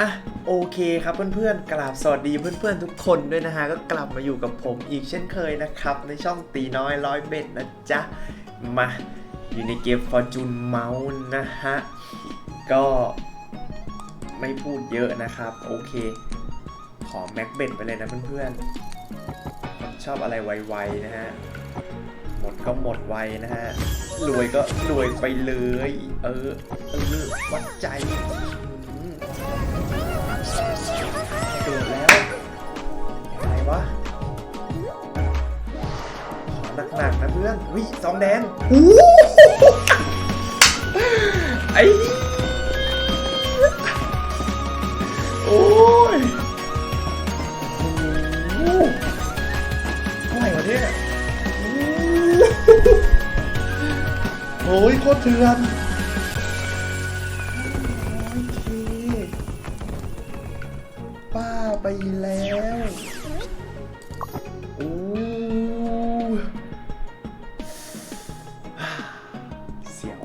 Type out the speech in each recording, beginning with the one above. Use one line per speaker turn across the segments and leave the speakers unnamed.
อะโอเคครับเพื่อนๆกราบสวัสดีเพื่อนๆทุกคนด้วยนะฮะก็กลับมาอยู่กับผมอีกเช่นเคยนะครับ ในช่องตีน้อยร้อยเบ็ดนะจ๊ะ มาอยู่ในเกม Fortune Mouse นะฮะ ก็ไม่พูดเยอะนะครับ โอเค ขอแม็กเบ็ดไปเลยนะเพื่อนๆผมชอบอะไรไวๆนะฮะ หมดก็หมดไวนะฮะ รวยก็รวยไปเลย เออเออวัดใจ เกิดแล้วอะไรวะขอหนักๆนะเพื่อนวิสองแดงอู้ไอ้โอ้ยโอ้โหเท่าไหร่วะเนี่ยโอ้ยโคตรเถื่อน ป้าไปแล้วโอ้เสียว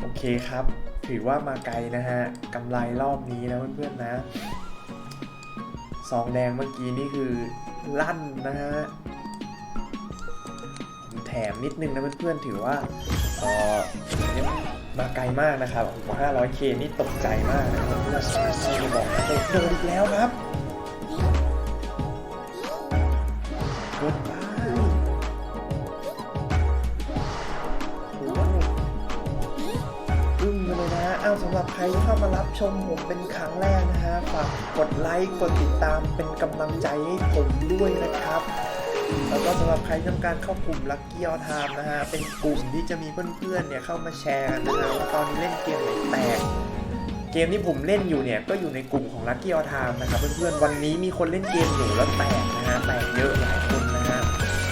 โอเคครับ ถือว่ามาไกลนะฮะกำไรรอบนี้นะเพื่อนๆนะซองแดงเมื่อกี้นี่คือลั่นนะฮะแถมนิดนึงนะเพื่อนๆถือว่าเออ มาไกลมากนะครับ 500k นี่ตกใจมากนะครับเพื่อนๆไม่บอกนะโดนอีกแล้วครับเกินไปโหอึ้งไปเลยนะอ้าวสำหรับใครที่เข้ามารับชมผมเป็นครั้งแรกนะฮะ ฝากกดไลค์ กดติดตามเป็นกำลังใจให้ผมด้วยนะครับ แล้วก็สำหรับใครต้องการเข้ากลุ่ม Lucky All Time นะฮะ เป็นกลุ่มที่จะมีเพื่อนๆเนี่ยเข้ามาแชร์กันนะฮะว่าตอนนี้เล่นเกมไหนแตก เกมที่ผมเล่นอยู่เนี่ยก็อยู่ในกลุ่มของ Lucky All Time นะครับเพื่อนๆ วันนี้มีคนเล่นเกมอยู่แล้วแตกนะฮะ แตกเยอะหลายคนนะฮะ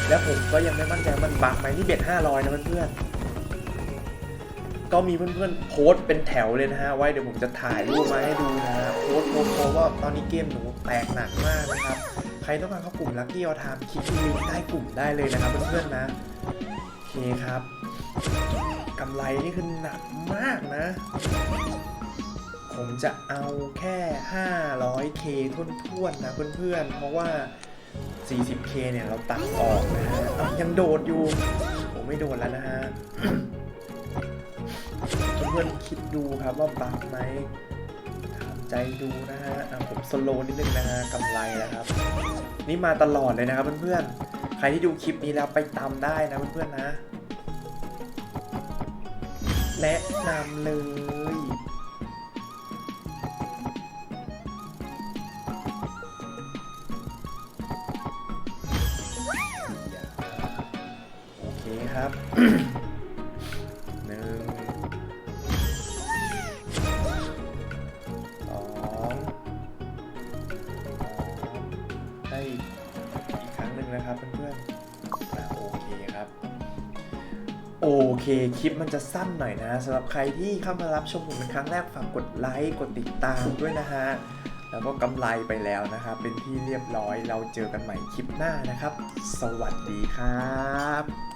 แล้วผมก็ยังไม่มั่นใจมันบักไหมนี่เบ็ด500นะเพื่อนๆ ก็มีเพื่อนๆโพสต์เป็นแถวเลยนะฮะ ไว้เดี๋ยวผมจะถ่ายรูปมาให้ดูนะฮะ โพสต์โพสต์โพสว่าตอนนี้เกมหนูแตกหนักมากนะครับ ครต้องการเข้ากลุ่ม Lucky All Time คลิกที่ลิงก์ใต้กลุ่มได้เลยนะครับเพื่อนๆนะโอเคครับกำไรนี่คือหนักมากนะ ผมจะเอาแค่ 500k ทุ่นๆนะเพื่อนๆ เพราะว่า 40k เนี่ยเราตัดออกนะฮะยังโดดอยู่ ผมไม่โดดแล้วนะฮะ เพื่อนๆคิดดูครับว่าบักไหม ใจดูนะฮะผมสโลนิดนึงนะฮะกำไรนะครับ นี่มาตลอดเลยนะครับเพื่อนๆ ใครที่ดูคลิปนี้แล้วไปตามได้นะเพื่อนๆนะ แนะนำเลยโอเคครับ ให้อีกครั้งหนึ่งนะครับเพื่อนๆอะโอเคครับ โอเค คลิปมันจะสั้นหน่อยนะสำหรับใครที่เข้ามารับชมผมเป็นครั้งแรกฝากกดไลค์กดติดตามด้วยนะฮะแล้วก็กำไรไปแล้วนะครับ เป็นที่เรียบร้อยเราเจอกันใหม่คลิปหน้านะครับ สวัสดีครับ